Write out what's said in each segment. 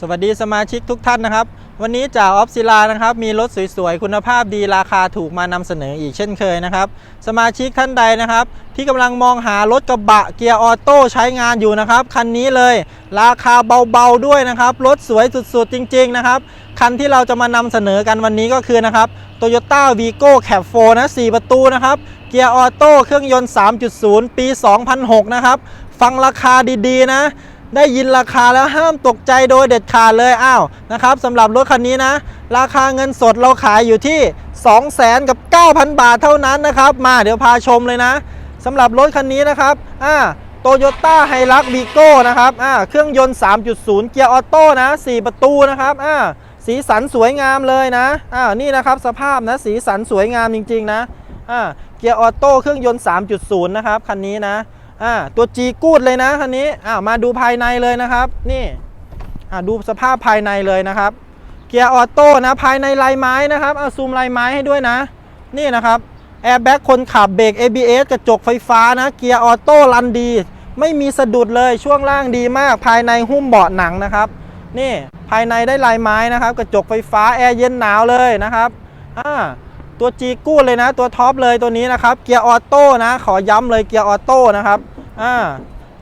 สวัสดีสมาชิกทุกท่านนะครับ วันนี้จ่าออฟศิลานะครับ มีรถสวยๆ คุณภาพดีราคาถูกมานำเสนออีกเช่นเคยนะครับ สมาชิกท่านใดนะครับ ที่กำลังมองหารถกระบะเกียร์ออโต้ใช้งานอยู่นะครับ คันนี้เลยราคาเบาๆด้วยนะครับ รถสวยสุดๆ จริง ๆ นะครับ คันที่เราจะมานำเสนอกันวันนี้ก็คือนะครับ Toyota Vigo Cap 4นะ4ประตูนะครับเกียร์ออโต้เครื่องยนต์ 3.0 ปี 2006 นะครับ ฟังราคาดีๆนะ ได้ยินราคาแล้วห้ามตกใจโดยเด็ดขาดเลยอ้าวนะครับสำหรับรถคันนี้นะ ราคาเงินสดเราขายอยู่ที่ 2 0 0 0 0 0กับ 9,000 บาทเท่านั้นนะครับ มาเดี๋ยวพาชมเลยนะสำหรับรถคันนี้นะครับอ่าโตโยต้าไฮรักวีโก้นะครับอ่าเครื่องยนต์ 3.0 เกียร์ออโต้นะ 4 ประตูนะครับอ่าสีสันสวยงามเลยนะอ่านี่นะครับสภาพนะสีสันสวยงามจริง ๆ นะอ่าเกียร์ออโต้เครื่องยนต์ 3.0 นะครับ คันนี้นะ อ่าตัวจีกูดเลยนะคันนี้อ่ามาดูภายในเลยนะครับ นี่อ่าดูสภาพภายในเลยนะครับ เกียร์ออโต้นะภายในลายไม้นะครับเอาซูมลายไม้ให้ด้วยนะ นี่นะครับแอร์แบ็กคนขับเบรก ABS กระจกไฟฟ้านะเกียร์ออโต้รันดี ไม่มีสะดุดเลยช่วงล่างดีมาก ภายในหุ้มเบาะหนังนะครับ นี่ภายในได้ลายไม้นะครับ กระจกไฟฟ้าแอร์เย็นหนาวเลยนะครับอ่า ตัวจีกู้เลยนะ ตัวท็อปเลยตัวนี้นะครับ เกียร์ออโต้นะ ขอย้ำเลยเกียร์ออโต้นะครับอ่า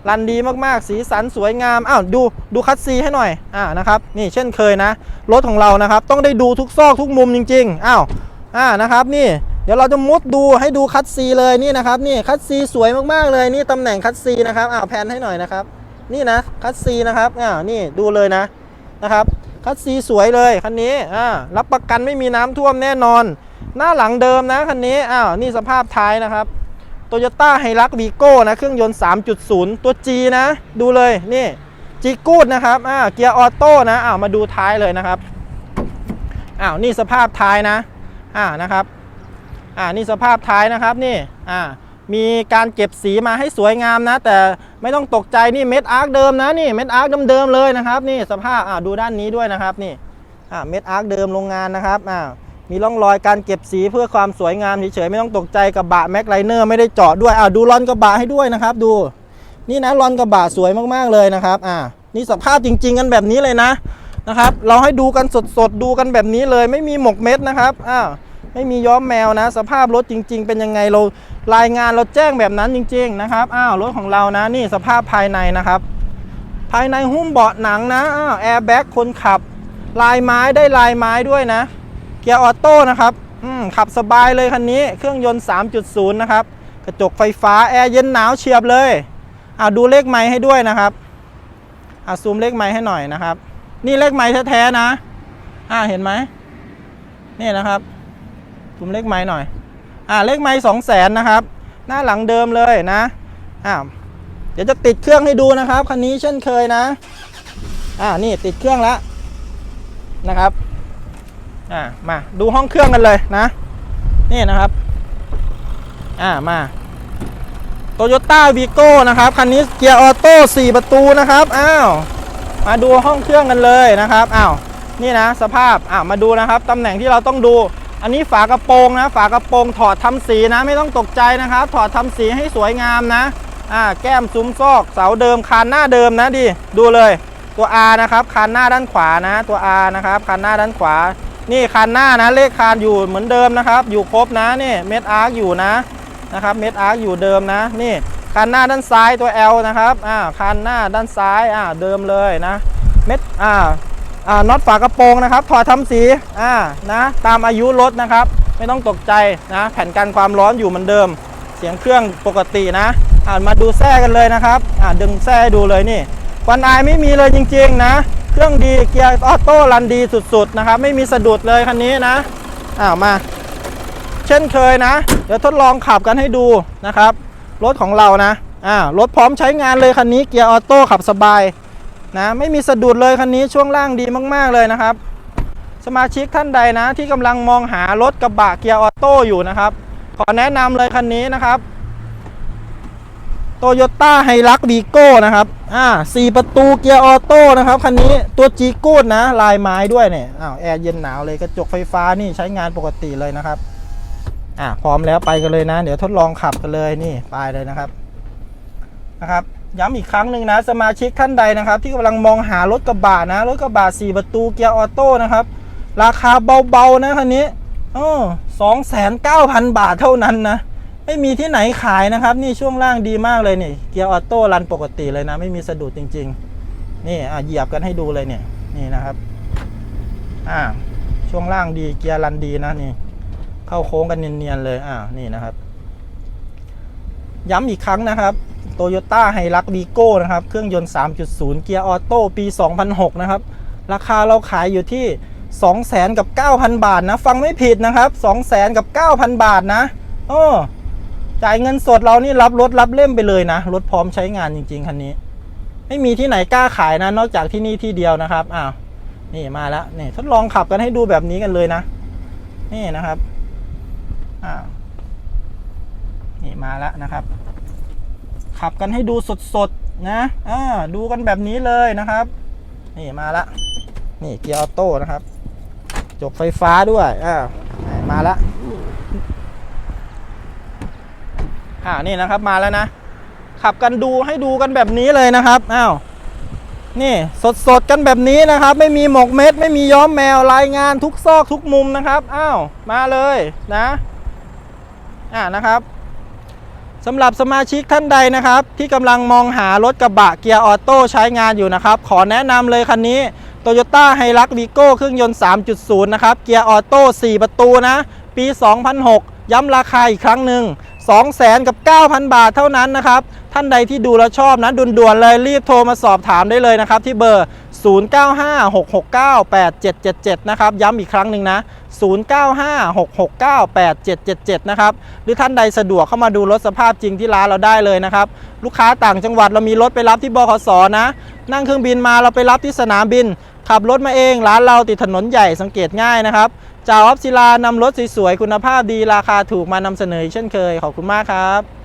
รันดีมากๆ สีสันสวยงาม อ้าว ดู ดูคัดซีให้หน่อย อ่า นะครับ นี่เช่นเคยนะ รถของเรานะครับ ต้องได้ดูทุกซอกทุกมุมจริง ๆ อ้าว อ่า นะครับ นี่ เดี๋ยวเราจะมุดดูให้ดูคัดซีเลยนี่นะครับ นี่คัดซีสวยมากๆเลย นี่ตำแหน่งคัดซีนะครับ อ้าว แพนให้หน่อยนะครับ นี่นะ คัดซีนะครับอ่าว นี่ ดูเลยนะ นะครับ คัดซีสวยเลยคันนี้ อ่า รับประกันไม่มีน้ำท่วมแน่นอน หน้าหลังเดิมนะคันนี้ อ้าว นี่สภาพท้ายนะครับโตโยต้าไฮรักวีโก้นะ เครื่องยนต์ 3.0 ตัว G นะ ดูเลย นี่ G กูดนะครับอ่าเกียร์ออโต้นะ อ้าว มาดูท้ายเลยนะครับ อ้าว นี่สภาพท้ายนะ อ่า นะครับ อ่า นี่สภาพท้ายนะครับ นี่ อ่า มีการเก็บสีมาให้สวยงามนะ แต่ไม่ต้องตกใจ นี่เม็ดอาร์คเดิมนะ นี่ เม็ดอาร์คเดิมๆเลยนะครับ นี่ สภาพ อ่าดูด้านนี้ด้วยนะครับ นี่ อ่า เม็ดอาร์คเดิมโรงงานนะครับอ่า มีร่องรอยการเก็บสีเพื่อความสวยงามเฉยๆไม่ต้องตกใจกระบะแม็กไลเนอร์ไม่ได้เจาะด้วยอ่าดูรอนกระบะให้ด้วยนะครับ ดู นี่นะรอนกระบะสวยมากๆเลยนะครับ อ่า นี่สภาพจริง ๆ กันแบบนี้เลยนะนะครับ เราให้ดูกันสดๆดูกันแบบนี้เลย ไม่มีหมกเม็ดนะครับอ่าไม่มีย้อมแมวนะ สภาพรถจริง ๆ เป็นยังไงเรารายงานเราแจ้งแบบนั้นจริง ๆ นะครับอ้าวรถของเรานะนี่สภาพภายในนะครับ ภายในหุ้มเบาะหนังนะอ้าวแอร์แบ็กคนขับ ลายไม้ได้ลายไม้ด้วยนะ เกียร์ออโต้นะครับขับสบายเลยคันนี้เครื่องยนต์ 3.0 นะครับ กระจกไฟฟ้า แอร์เย็นหนาวเฉียบเลยอ่าดูเลขไม้ให้ด้วยนะครับอ่าซูมเลขไม้ให้หน่อยนะครับ นี่เลขไม้แท้ๆนะอ่าเห็นไหมนี่นะครับซูมเลขไม้หน่อยอ่าเลขไม้สองแสนนะครับ หน้าหลังเดิมเลยนะอ่าเดี๋ยวจะติดเครื่องให้ดูนะครับคันนี้เช่นเคยนะอ่านี่ติดเครื่องแล้วนะครับ อ่ามาดูห้องเครื่องกันเลยนะ นี่นะครับ อ่ามาโตโยต้าวีโก้นะครับ คันนี้เกียร์ออโต้4ประตูนะครับอ้าวมาดูห้องเครื่องกันเลยนะครับอ้าวนี่นะสภาพอ่ามาดูนะครับตำแหน่งที่เราต้องดู อันนี้ฝากระโปรงนะ ฝากระโปรงถอดทำสีนะ ไม่ต้องตกใจนะครับ ถอดทำสีให้สวยงามนะอ่าแก้มซุ้มซอกเสาเดิมคานหน้าเดิมนะดิดูเลยตัว R นะครับคานหน้าด้านขวานะ ตัว R นะครับคานหน้าด้านขวา นี่คันหน้านะเลขคานอยู่เหมือนเดิมนะครับ อยู่ครบนะนี่เม็ดอาร์คอยู่นะนะครับเม็ดอาร์คอยู่เดิมนะนี่คันหน้าด้านซ้ายตัว L นะครับอ่าคันหน้าด้านซ้ายอ่าเดิมเลยนะเม็ดอ่าอ่าน็อตฝากระโปรงนะครับถอดทำสีอ่านะตามอายุรถนะครับ ไม่ต้องตกใจนะแผ่นกันความร้อนอยู่เหมือนเดิม เสียงเครื่องปกตินะอ่ามาดูแท้กันเลยนะครับอ่าดึงแท้ให้ดูเลยนี่ควันอายไม่มีเลยจริง ๆ นะ เครื่องดีเกียร์ออโต้รันดีสุดๆนะครับ ไม่มีสะดุดเลยคันนี้นะอ้าวมา เช่นเคยนะ เดี๋ยวทดลองขับกันให้ดูนะครับ รถของเรานะอ่ารถพร้อมใช้งานเลยคันนี้เกียร์ออโต้ขับสบายนะไม่มีสะดุดเลยคันนี้ช่วงล่างดีมากๆเลยนะครับ สมาชิกท่านใดนะ ที่กำลังมองหารถกระบะเกียร์ออโต้อยู่นะครับ ขอแนะนำเลยคันนี้นะครับโตโยต้าไฮรักวีโก้นะครับ อ่าสี่ประตูเกียร์ออโต้นะครับคันนี้ตัวจีกูดนะ ลายไม้ด้วยเนี่ยอ้าวแอร์เย็นหนาวเลยกระจกไฟฟ้านี่ใช้งานปกติเลยนะครับอ่าพร้อมแล้วไปกันเลยนะ เดี๋ยวทดลองขับกันเลยนี่ไปเลยนะครับนะครับย้ำอีกครั้งหนึ่งนะ สมาชิกท่านใดนะครับ ที่กำลังมองหารถกระบะนะ รถกระบะ4ประตูเกียร์ออโต้นะครับ ราคาเบาๆนะคันนี้อ๋อสองแสนเก้าพันบาทเท่านั้นนะ ไม่มีที่ไหนขายนะครับนี่ช่วงล่างดีมากเลยนี่เกียร์ออโต้รันปกติเลยนะ ไม่มีสะดุดจริง ๆ นี่อะเหยียบกันให้ดูเลยเนี่ยนี่นะครับอ่าช่วงล่างดีเกียร์รันดีนะนี่ เข้าโค้งกันเนียนๆเลยอ่านี่นะครับ ย้ำอีกครั้งนะครับโตโยต้าไฮรักวีโก้นะครับ เครื่องยนต์ 3.0 เกียร์ออโต้ปี 2006 นะครับ ราคาเราขายอยู่ที่ 200,000กับ 9,000 บาทนะ ฟังไม่ผิดนะครับ 200,000กับ 9,000 บาทนะโอ้ จ่ายเงินสดเรานี่รับรถรับเล่มไปเลยนะ รถพร้อมใช้งานจริง ๆ คันนี้ ไม่มีที่ไหนกล้าขายนะ นอกจากที่นี่ที่เดียวนะครับอ้าวนี่มาแล้วนี่ทดลองขับกันให้ดูแบบนี้กันเลยนะ นี่นะครับอ้าวนี่มาแล้วนะครับ ขับกันให้ดูสดๆนะอ่าดูกันแบบนี้เลยนะครับ นี่มาละนี่เกียร์ออโต้นะครับ จบไฟฟ้าด้วยอ่ามาละ อ่านี่นะครับมาแล้วนะ ขับกันดูให้ดูกันแบบนี้เลยนะครับอ้าวนี่สดๆกันแบบนี้นะครับ ไม่มีหมกเม็ด ไม่มีย้อมแมวรายงานทุกซอกทุกมุมนะครับอ้าวมาเลยนะอ่านะครับสำหรับสมาชิกท่านใดนะครับ ที่กำลังมองหารถกระบะเกียร์ออโต้ใช้งานอยู่นะครับ ขอแนะนำเลยคันนี้ Toyota h i l u x v i g o เครื่องยนต์ 3.0 นะครับ เกียร์ออโต้ 4 ประตูนะ ปี 2006 ย้ำราคาอีกครั้งหนึ่ง 200,000กับ 9,000 บาทเท่านั้นนะครับ ท่านใดที่ดูแล้วชอบนะด่วนๆเลยรีบโทรมาสอบถามได้เลยนะครับ ที่เบอร์ 0956698777 นะครับ ย้ำอีกครั้งหนึ่งนะ 0956698777 นะครับ หรือท่านใดสะดวกเข้ามาดูรถสภาพจริงที่ร้านเราได้เลยนะครับ ลูกค้าต่างจังหวัดเรามีรถไปรับที่บขสนะ นั่งเครื่องบินมาเราไปรับที่สนามบิน ขับรถมาเองร้านเราติดถนนใหญ่สังเกตง่ายนะครับ จ่าออฟศิลานำรถสวยๆคุณภาพดีราคาถูกมานำเสนอเช่นเคยขอบคุณมากครับ